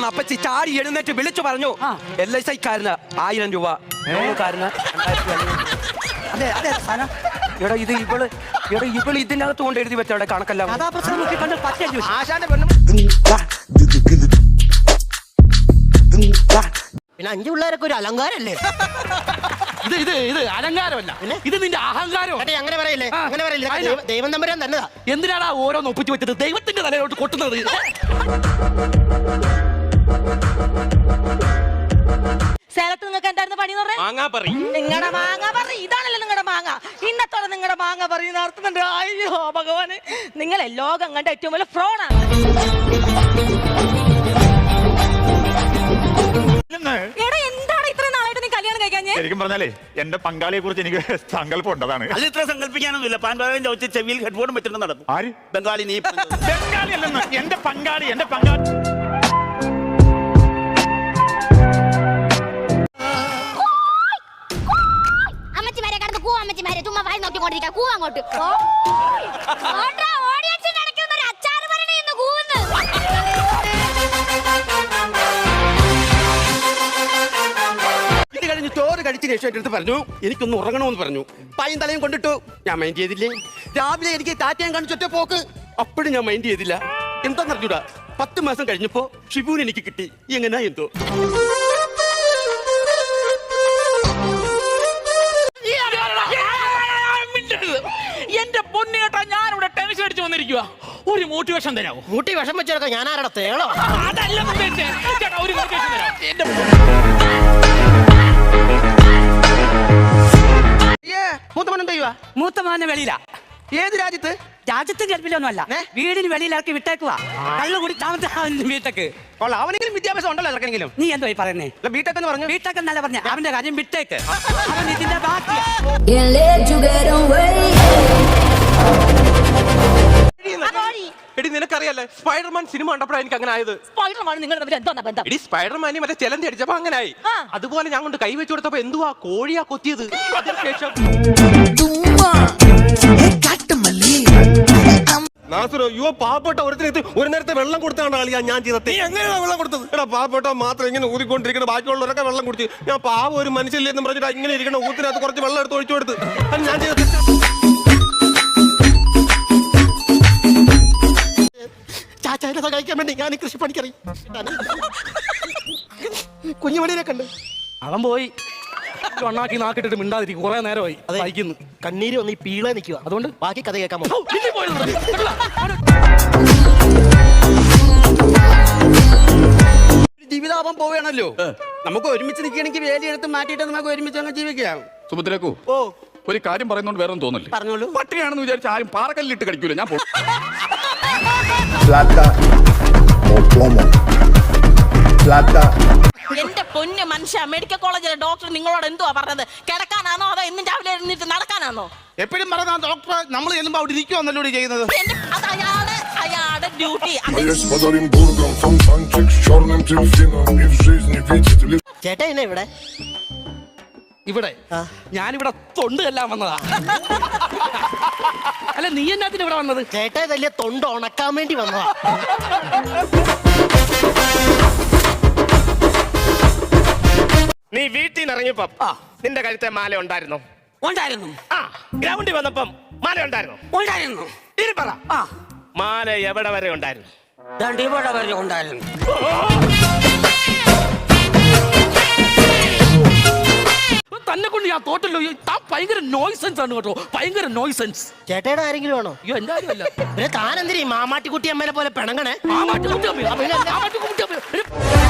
വന്ന അപ്പച്ചി ചാടി എഴുന്നേറ്റ് വിളിച്ചു പറഞ്ഞു. എൽ ഐ കാരന് ആയിരം രൂപ. അതെ അതെ സാധനം എടാ ഇത് ഇവൾ എടാ ഇവൾ ഇതിനകത്ത് കൊണ്ട് എഴുതി വെച്ചവിടെ കണക്കല്ല. പിന്നെ അഞ്ചു പിള്ളേരൊക്കെ ഒരു അലങ്കാരല്ലേ? ഇത് ഇത് ഇത് അലങ്കാരമല്ല. ഇത് നിന്റെ അഹങ്കാരം അങ്ങനെ പറയില്ലേ? അങ്ങനെ പറയില്ലേ? ദൈവം തമ്പുരാൻ തന്നതാ. എന്തിനാണ് ഓരോന്ന് ഒപ്പിച്ചു വെച്ചത്? ദൈവത്തിന്റെ തലയിലോട്ട് കൊട്ടുന്നത്? എന്തായിരുന്നു പണി എന്ന് പറഞ്ഞാൽ മാങ്ങാ പറ. നിങ്ങളുടെ മാങ്ങ പറ. ഇതാണല്ലോ നിങ്ങളുടെ മാങ്ങ. ഇന്നത്തോടെ നിങ്ങളുടെ മാങ്ങ പറയും നടത്തുന്നുണ്ട് അയ്യോ ഭഗവാന്. നിങ്ങളെ ലോകം കണ്ട ഏറ്റവും വലിയ ഫ്രോഡാണ് എടാ എന്താണ് ഇത്രയും നാളായിട്ട് നീ കല്യാണം കഴിക്കാഞ്ഞേ? ശരിക്കും പറഞ്ഞാലേ എന്റെ പങ്കാളിയെ കുറിച്ച് എനിക്ക് സങ്കല്പം ഉണ്ടതാണ് അത് ഇത്ര സങ്കല്പിക്കാനൊന്നുമില്ല. പാൻ പാകം ചോദിച്ച് ചെവിയിൽ ഹെഡ്ഫോൺ വെച്ചിട്ട് നടന്നു. ആര്? ബംഗാളി നീ. ബംഗാളി അല്ലെന്ന്. എന്റെ പങ്കാളി എന്റെ പങ്കാളി. ഭരണി കൂ അങ്ങോട്ട്. ഇത് കഴിഞ്ഞ് ചോറ് കഴിച്ചതിന് ശേഷം എന്റെ അടുത്ത് പറഞ്ഞു എനിക്കൊന്ന് ഉറങ്ങണമെന്ന് പറഞ്ഞു. പൈൻ തലയും കൊണ്ടിട്ടു. ഞാൻ മൈൻഡ് ചെയ്തില്ലേ? രാവിലെ എനിക്ക് താറ്റയും കാണിച്ചൊറ്റ പോക്ക്. അപ്പോഴും ഞാൻ മൈൻഡ് ചെയ്തില്ല. എന്താന്നറിഞ്ഞൂടാ പത്ത് മാസം കഴിഞ്ഞപ്പോ ഷിബുവിന് എനിക്ക് കിട്ടി. എങ്ങനെ എന്തോ? വന്നിരിക്കുക ഒരു മോട്ടിവേഷൻ തരാമോ മോട്ടിവേഷൻ വിഷം വെച്ചെടുക്കാം ഞാൻ ആരുടെ തേളോ അതല്ല. ചേട്ടാ ഒരു മോട്ടിവേഷൻ എന്റെ വെളിയില. ഏത് രാജ്യത്ത്? രാജ്യത്തും ഗർഭിലൊന്നും അല്ല വീടിന് വെളിയിലാക്കി വിട്ടേക്കുവാ. കള്ളു കുടി താമസം വീട്ടക്ക് കൊള്ളാം. അവനെങ്കിലും വിദ്യാഭ്യാസം ഉണ്ടല്ലോ ഇറക്കെങ്കിലും നീ എന്തോ ഈ പറയുന്നേ? ബിടെക് എന്ന് പറഞ്ഞു? വീട്ടക്ക് എന്നല്ല പറഞ്ഞ. അവന്റെ കാര്യം വിട്ടേക്ക്. അവൻ ഇതിന്റെ ബാക്കിയാ. നിനക്കറിയാലേ സ്പൈഡർമാൻ സിനിമ കണ്ടപ്പോഴാണ് എനിക്ക് അങ്ങനെ ആയത് സ്പൈഡർമാൻ നിങ്ങൾ തമ്മിൽ എന്തോന്നാ ബന്ധം? എടി സ്പൈഡർമാനി മറ്റേ ചെലന്തി അടിച്ചപ്പോ അങ്ങനെ ആയി ആ. അതുപോലെ ഞാൻ കൊണ്ട് കൈ വെച്ച് കൊടുത്തപ്പോ എന്തുവാ കോഴിയാ കൊത്തിയത്? അതിനുശേഷം നാസറോ യുവ പാവപ്പെട്ട ഒരുത്തിനകത്ത് ഒരു നേരത്തെ വെള്ളം കൊടുത്താണ് ആളിയാ ഞാൻ ചെയ്തത്. എങ്ങനെയാണ് വെള്ളം കൊടുത്തത്? എടാ പാവപ്പെട്ട മാത്രം ഇങ്ങനെ ഊതിക്കൊണ്ടിരിക്കണം ബാക്കിയുള്ളവരൊക്കെ വെള്ളം കുടിച്ച്. ഞാൻ പാവ ഒരു മനുഷ്യല്ലെന്ന് പറഞ്ഞിട്ട് ഇങ്ങനെ ഇരിക്കണം ഊത്തിനകത്ത് കുറച്ച് വെള്ളം എടുത്ത് ഒഴിച്ചു കൊടുത്ത്. അത് ഞാൻ ചെയ്ത ചാച്ചാനെ സഹായിക്കാൻ വേണ്ടി ഞാൻ ഈ കൃഷി പണിക്കറി കുഞ്ഞുമണിനെ കണ്ട്. അവൻ പോയി. കണ്ണാക്കി നാക്കിട്ടിട്ട് മിണ്ടാതിരിക്കും. കുറെ നേരമായി അത്. വായിക്കുന്നു കണ്ണീര് വന്ന് ഈ പീളെ നിൽക്കുക. അതുകൊണ്ട്? ബാക്കി കഥ കേൾക്കാൻ ജീവിതാപം പോവുകയാണല്ലോ. നമുക്ക് ഒരുമിച്ച് നിൽക്കുകയാണെങ്കിൽ വേലിയെടുത്ത് മാറ്റിയിട്ട് നമുക്ക് ഒരുമിച്ച് അങ്ങ് ജീവിക്കാം. സുഭദ്രക്കു ഓ. ഒരു കാര്യം പറയുന്നോണ്ട് വേറെ തോന്നില്ല? പറഞ്ഞോളൂ. പട്ടിയാണെന്ന് വിചാരിച്ച ആരും പാറക്കല്ലിട്ട് കടിക്കൂല. ഞാൻ പോകും plata o plomo. Plata. എന്റെ പൊന്ന് മനുഷ്യ മെഡിക്കൽ കോളേജിലെ ഡോക്ടർ നിങ്ങളോട് എന്തുവാ പറഞ്ഞത്? കിടക്കാനാണോ അതോ എന്നും രാവിലെ എഴുന്നേറ്റ് നടക്കാനാണോ എപ്പോഴും പറഞ്ഞ ഡോക്ടർ നമ്മൾ ചെല്ലുമ്പോ അവിടെ ഇരിക്കുവന്നല്ലോ ചെയ്യുന്നത്? എന്റെ അത് അയാളുടെ ഡ്യൂട്ടി ചേട്ടാ എന്നെ ഇവിടെ? ഇവിടെ. ഞാനിവിടെ തൊണ്ട് എല്ലാം വന്നതാ. അല്ല നീ എന്നാത്തിന് ഇവിടെ വന്നത്? ചേട്ടാ വലിയ തൊണ്ട ഉണക്കാൻ വേണ്ടി വന്നതാ. നീ വീട്ടിൽ നിന്ന് ഇറങ്ങിയപ്പോ നിന്റെ കഴുത്തെ മാല ഉണ്ടായിരുന്നു. ഉണ്ടായിരുന്നു. ആ ഗ്രൗണ്ടിൽ വന്നപ്പം മാല ഉണ്ടായിരുന്നു. ഉണ്ടായിരുന്നു. ഇനി പറ. ആ. മാല എവിടെ വരെ ഉണ്ടായിരുന്നു? ഇവിടെ വരെ ഉണ്ടായിരുന്നു. തന്നെ കൊണ്ട് ഞാൻ തോറ്റല്ലോ. താൻ ഭയങ്കര നോയ്സൻസ് ആണ് കേട്ടോ. ഭയങ്കര നോയ്സൻസ് ചേട്ടയുടെ ആരെങ്കിലും ആണോ? അയ്യോ എന്റെ കാര്യമല്ല പിന്നെ ഈ മാമാട്ടിക്കുട്ടി അമ്മേനെ പോലെ പിണങ്ങണേ? മാമാട്ടിക്കുട്ടി അമ്മ മാമാട്ടിക്കുട്ടി അമ്മയോ?